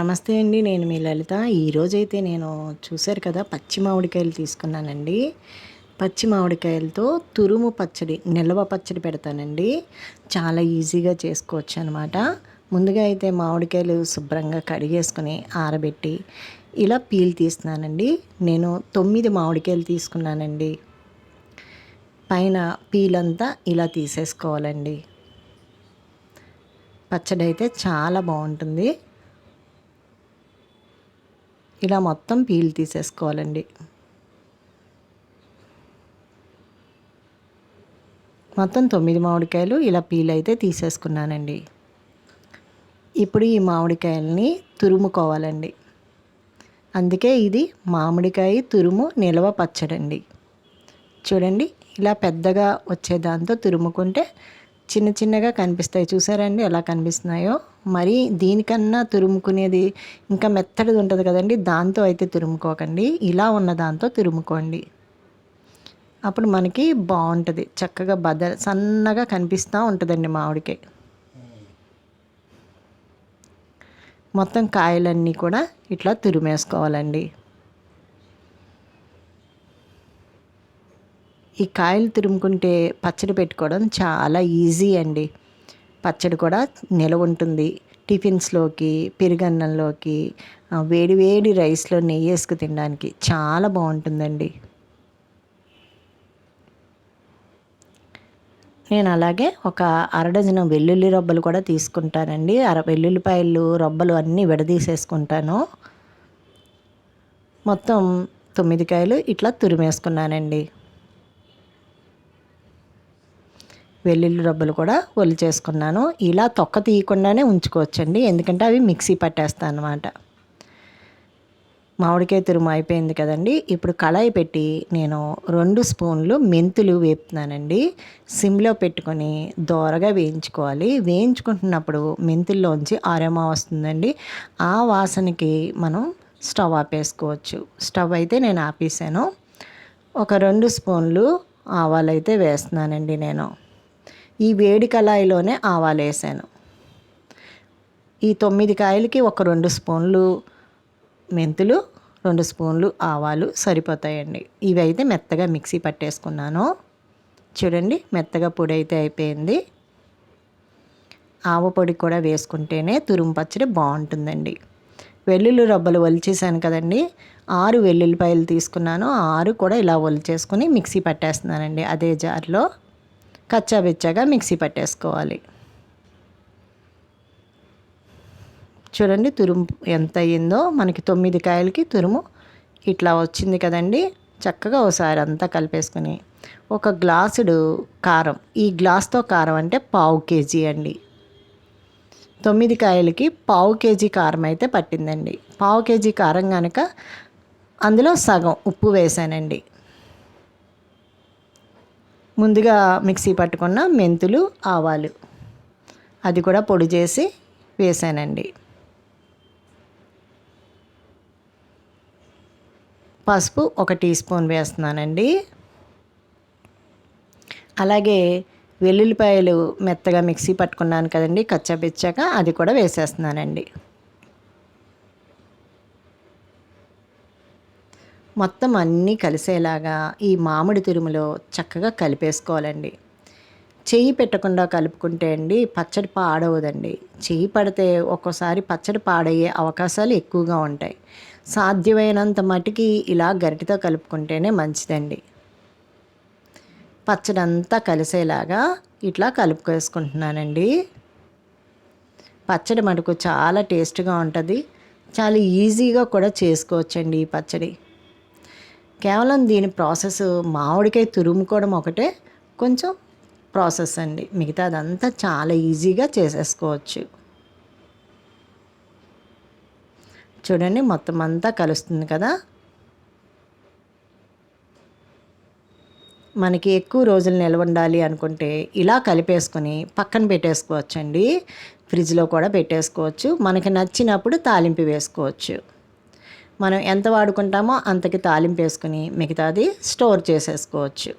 నమస్తే అండి నేను మీ లలిత. ఈరోజైతే నేను చూశారు కదా పచ్చి మామిడికాయలు తీసుకున్నానండి. పచ్చి మామిడికాయలతో తురుము పచ్చడి నిల్వ పచ్చడి పెడతానండి. చాలా ఈజీగా చేసుకోవచ్చు అనమాట ముందుగా అయితే మామిడికాయలు శుభ్రంగా కడిగేసుకుని ఆరబెట్టి ఇలా పీల్ తీస్తున్నానండి. నేను తొమ్మిది మామిడికాయలు తీసుకున్నానండి. పైన పీల్ అంతా ఇలా తీసేసుకోవాలండి. పచ్చడి అయితే చాలా బాగుంటుంది. ఇలా మొత్తం పీల్ తీసేసుకోవాలండి. మొత్తం తొమ్మిది మామిడికాయలు ఇలా పీల్ అయితే తీసేసుకున్నానండి. ఇప్పుడు ఈ మామిడికాయలని తురుముకోవాలండి. అందుకే ఇది మామిడికాయ తురుము నిలవ పచ్చడండి. చూడండి ఇలా పెద్దగా వచ్చే దాంతో తురుముకుంటే చిన్న చిన్నగా కనిపిస్తాయి. చూసారండి ఎలా కనిపిస్తున్నాయో? మరి దీనికన్నా తురుముకునేది ఇంకా మెత్తడిది ఉంటుంది కదండి. దాంతో అయితే తురుముకోకండి. ఇలా ఉన్న దాంతో తురుముకోండి. అప్పుడు మనకి బాగుంటుంది. చక్కగా బద సన్నగా కనిపిస్తూ ఉంటుందండి మామిడికాయ మొత్తం కాయలన్నీ కూడా ఇట్లా తురిమేసుకోవాలండి. ఈ కాయలు తురుముకుంటే పచ్చడి పెట్టుకోవడం చాలా ఈజీ అండి. పచ్చడి కూడా నిలవ ఉంటుంది. టిఫిన్స్లోకి పెరుగన్నంలోకి వేడి వేడి రైస్లో నెయ్యి వేసుకు తినడానికి చాలా బాగుంటుందండి. నేను అలాగే ఒక అరడజన వెల్లుల్లి రొబ్బలు కూడా తీసుకుంటానండి. అర వెల్లుల్లిపాయలు రొబ్బలు అన్నీ విడదీసేసుకుంటాను. మొత్తం తొమ్మిది కాయలు ఇట్లా తురిమేసుకున్నానండి. వెల్లుల్లి రబ్బలు కూడా ఒలి చేసుకున్నాను. ఇలా తొక్క తీయకుండానే ఉంచుకోవచ్చండి. ఎందుకంటే అవి మిక్సీ పట్టేస్తాను అనమాట మామిడికాయ తురుము అయిపోయింది కదండి. ఇప్పుడు కళాయి పెట్టి నేను రెండు స్పూన్లు మెంతులు వేపుతున్నానండి. సిమ్లో పెట్టుకొని దోరగా వేయించుకోవాలి. వేయించుకుంటున్నప్పుడు మెంతుల్లోంచి ఆరెమా వస్తుందండి. ఆ వాసనకి మనం స్టవ్ ఆపేసుకోవచ్చు. స్టవ్ అయితే నేను ఆపేసాను. ఒక రెండు స్పూన్లు ఆవాలు అయితే వేస్తున్నానండి నేను. ఈ వేడి కళాయిలోనే ఆవాలు వేసాను ఈ తొమ్మిది కాయలకి ఒక రెండు స్పూన్లు మెంతులు రెండు స్పూన్లు ఆవాలు సరిపోతాయండి. ఇవి అయితే మెత్తగా మిక్సీ పట్టేసుకున్నాను. చూడండి మెత్తగా పొడి అయితే అయిపోయింది. ఆవ పొడి కూడా వేసుకుంటేనే తురుము పచ్చడి బాగుంటుందండి. వెల్లుల్లి రబ్బలు ఒలిచేసాను కదండి. ఆరు వెల్లుల్లిపాయలు తీసుకున్నాను. ఆరు కూడా ఇలా వలిచేసుకుని మిక్సీ పట్టేస్తున్నానండి అదే జార్లో. కచ్చాబెచ్చాగా మిక్సీ పట్టేసుకోవాలి. చూడండి తురుము ఎంత అయ్యిందో మనకి తొమ్మిది కాయలకి తురుము ఇట్లా వచ్చింది కదండి. చక్కగా ఒకసారి అంతా కలిపేసుకుని ఒక గ్లాసుడు కారం ఈ గ్లాస్తో కారం అంటే పావు కేజీ అండి. తొమ్మిది కాయలకి పావు కేజీ కారం అయితే పట్టిందండి. పావు కేజీ కారం కనుక అందులో సగం ఉప్పు వేసానండి. ముందుగా మిక్సీ పట్టుకున్న మెంతులు ఆవాలు. అది కూడా పొడి చేసి వేసానండి. పసుపు ఒక టీ స్పూన్ వేస్తున్నానండి. అలాగే వెల్లుల్లిపాయలు మెత్తగా మిక్సీ పట్టుకున్నాను కదండి కచ్చాపిచ్చాక అది కూడా వేసేస్తున్నానండి. మొత్తం అన్నీ కలిసేలాగా ఈ మామిడి తురుములో చక్కగా కలిపేసుకోవాలండి. చెయ్యి పెట్టకుండా కలుపుకుంటే అండి పచ్చడి పాడవదండి. చెయ్యి పడితే ఒక్కోసారి పచ్చడి పాడయ్యే అవకాశాలు ఎక్కువగా ఉంటాయి. సాధ్యమైనంత మటుకి ఇలా గరిటితో కలుపుకుంటేనే మంచిదండి. పచ్చడి అంతా కలిసేలాగా ఇట్లా కలుపుకేసుకుంటున్నానండి. పచ్చడి మటుకు చాలా టేస్ట్గా ఉంటుంది. చాలా ఈజీగా కూడా చేసుకోవచ్చండి ఈ పచ్చడి. కేవలం దీని ప్రాసెస్ మామిడికాయ తురుముకోవడం ఒకటే కొంచెం ప్రాసెస్ అండి. మిగతా అదంతా చాలా ఈజీగా చేసేసుకోవచ్చు. చూడండి మొత్తం అంతా కలుస్తుంది కదా. మనకి ఎక్కువ రోజులు నిల్వ ఉండాలి అనుకుంటే ఇలా కలిపేసుకొని పక్కన పెట్టేసుకోవచ్చండి. ఫ్రిడ్జ్లో కూడా పెట్టేసుకోవచ్చు. మనకి నచ్చినప్పుడు తాలింపు వేసుకోవచ్చు. మనం ఎంత వాడుకుంటామో అంతకి తాలింపు వేసుకుని మిగతాది స్టోర్ చేసేసుకోవచ్చు.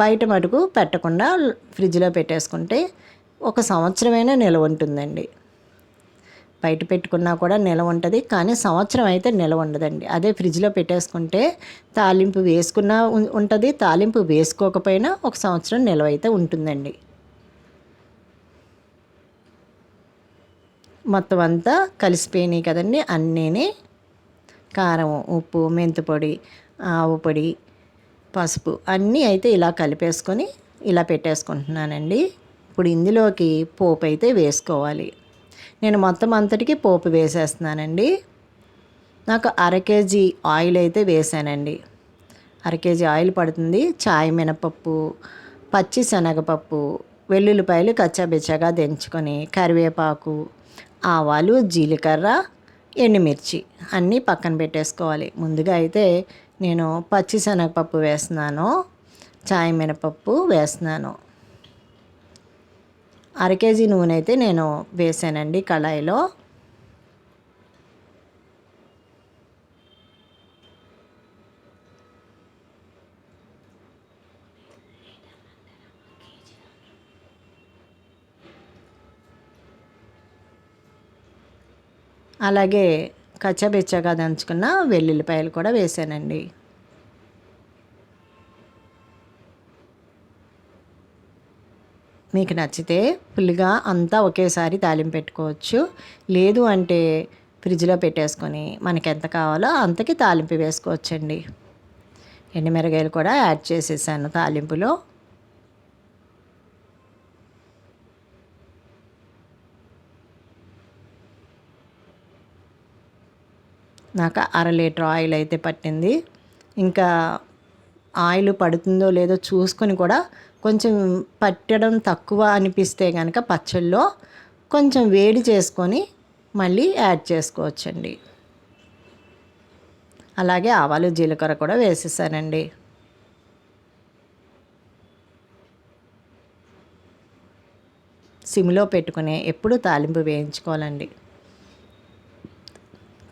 బయట మటుకు పెట్టకుండా ఫ్రిడ్జ్లో పెట్టేసుకుంటే ఒక సంవత్సరమైనా నిల్వ ఉంటుందండి. బయట పెట్టుకున్నా కూడా నిలవ ఉంటుంది కానీ సంవత్సరం అయితే నిలవ ఉండదండి. అదే ఫ్రిడ్జ్లో పెట్టేసుకుంటే తాలింపు వేసుకున్నా ఉంటుంది తాలింపు వేసుకోకపోయినా ఒక సంవత్సరం నిలవ అయితే ఉంటుందండి. మొత్తం అంతా కలిసిపోయినాయి కదండి. అన్నీని కారం ఉప్పు మెంతిపొడి ఆవు పొడి పసుపు అన్నీ అయితే ఇలా కలిపేసుకొని ఇలా పెట్టేసుకుంటున్నానండి. ఇప్పుడు ఇందులోకి పోపు అయితే వేసుకోవాలి. నేను మొత్తం అంతటికి పోపు వేసేస్తున్నానండి. నాకు అర కేజీ ఆయిల్ అయితే వేసానండి. అర కేజీ ఆయిల్ పడుతుంది. చాయ్ మినపప్పు పచ్చి శనగపప్పు వెల్లుల్లిపాయలు కచ్చాబిచ్చాగా దంచుకొని కరివేపాకు ఆవాలు జీలకర్ర ఎండుమిర్చి అన్నీ పక్కన పెట్టేసుకోవాలి. ముందుగా అయితే నేను పచ్చి శనగపప్పు వేస్తున్నాను. చాయ్ మినపప్పు వేస్తున్నాను. అర కేజీ నూనె అయితే నేను వేసానండి కళాయిలో. అలాగే కచ్చబెచ్చగా దంచుకున్న వెల్లుల్లిపాయలు కూడా వేసానండి. మీకు నచ్చితే ఫుల్గా అంతా ఒకేసారి తాలింపు పెట్టుకోవచ్చు. లేదు అంటే ఫ్రిడ్జ్లో పెట్టేసుకొని మనకి ఎంత కావాలో అంతకి తాలింపు వేసుకోవచ్చండి. ఎండుమిరగాయలు కూడా యాడ్ చేసేసాను తాలింపులో. నాకు అర లీటర్ ఆయిల్ అయితే పట్టింది. ఇంకా ఆయిల్ పడుతుందో లేదో చూసుకొని కూడా కొంచెం పట్టడం తక్కువ అనిపిస్తే కనుక పచ్చళ్ళలో కొంచెం వేడి చేసుకొని మళ్ళీ యాడ్ చేసుకోవచ్చండి. అలాగే ఆవాలు జీలకర్ర కూడా వేసేసానండి. సిమ్లో పెట్టుకుని ఎప్పుడు తాలింపు వేయించుకోవాలండి.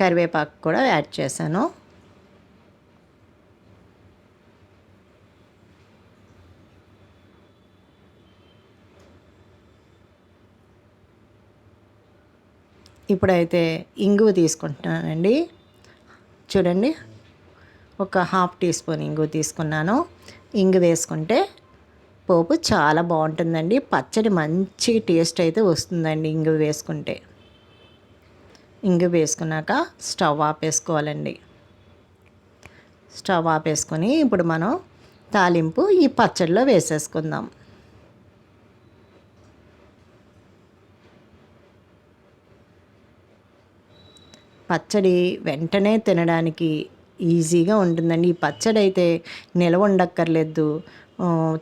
కరివేపాకు కూడా యాడ్ చేశాను. ఇప్పుడైతే ఇంగువ తీసుకుంటున్నానండి. చూడండి ఒక హాఫ్ టీ స్పూన్ ఇంగు తీసుకున్నాను. ఇంగు వేసుకుంటే పోపు చాలా బాగుంటుందండి. పచ్చడి మంచి టేస్ట్ అయితే వస్తుందండి ఇంగు వేసుకుంటే. ఇంగు వేసుకున్నాక స్టవ్ ఆపేసుకోవాలండి. స్టవ్ ఆపేసుకొని ఇప్పుడు మనం తాలింపు ఈ పచ్చడిలో వేసేసుకుందాం. పచ్చడి వెంటనే తినడానికి ఈజీగా ఉంటుందండి. ఈ పచ్చడి అయితే నిలవ ఉండక్కర్లేదు.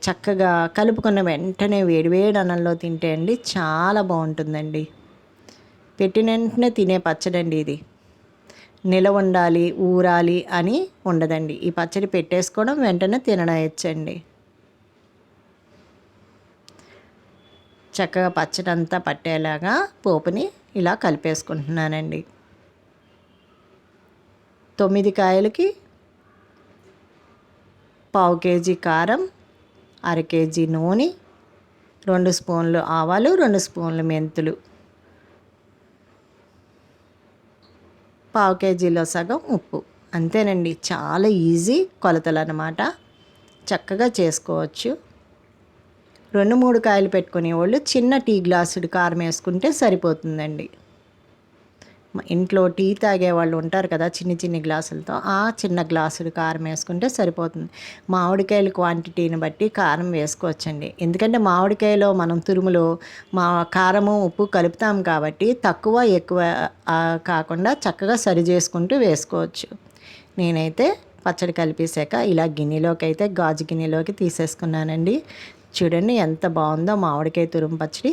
చక్కగా కలుపుకున్న వెంటనే వేడివేడి అన్నంలో తింటే అండి చాలా బాగుంటుందండి. పెట్టిన వెంటనే తినే పచ్చడి అండి ఇది. నిల ఉండాలి ఊరాలి అని ఉండదండి. ఈ పచ్చడి పెట్టేసుకోవడం వెంటనే తినడచ్చండి చక్కగా పచ్చడి అంతా పట్టేలాగా పోపుని ఇలా కలిపేసుకుంటున్నానండి. తొమ్మిది కాయలకి పావు కేజీ కారం అర కేజీ నూనె రెండు స్పూన్లు ఆవాలు రెండు స్పూన్లు మెంతులు. పావు కేజీలో సగం ఉప్పు. అంతేనండి చాలా ఈజీ కొలతలు అనమాట చక్కగా చేసుకోవచ్చు. రెండు మూడు కాయలు పెట్టుకునే వాళ్ళు చిన్న టీ గ్లాసుడు కారం వేసుకుంటే సరిపోతుందండి. ఇంట్లో టీ తాగే వాళ్ళు ఉంటారు కదా చిన్ని చిన్ని గ్లాసులతో ఆ చిన్న గ్లాసులు కారం వేసుకుంటే సరిపోతుంది. మామిడికాయల క్వాంటిటీని బట్టి కారం వేసుకోవచ్చండి. ఎందుకంటే మామిడికాయలో మనం తురుములో మా కారము ఉప్పు కలుపుతాం కాబట్టి తక్కువ ఎక్కువ కాకుండా చక్కగా సరి చేసుకుంటూ వేసుకోవచ్చు. నేనైతే పచ్చడి కలిపేసాక ఇలా గిన్నెలోకి అయితే గాజు గిన్నెలోకి తీసేసుకున్నానండి. చూడండి ఎంత బాగుందో మామిడికాయ తురుము పచ్చడి.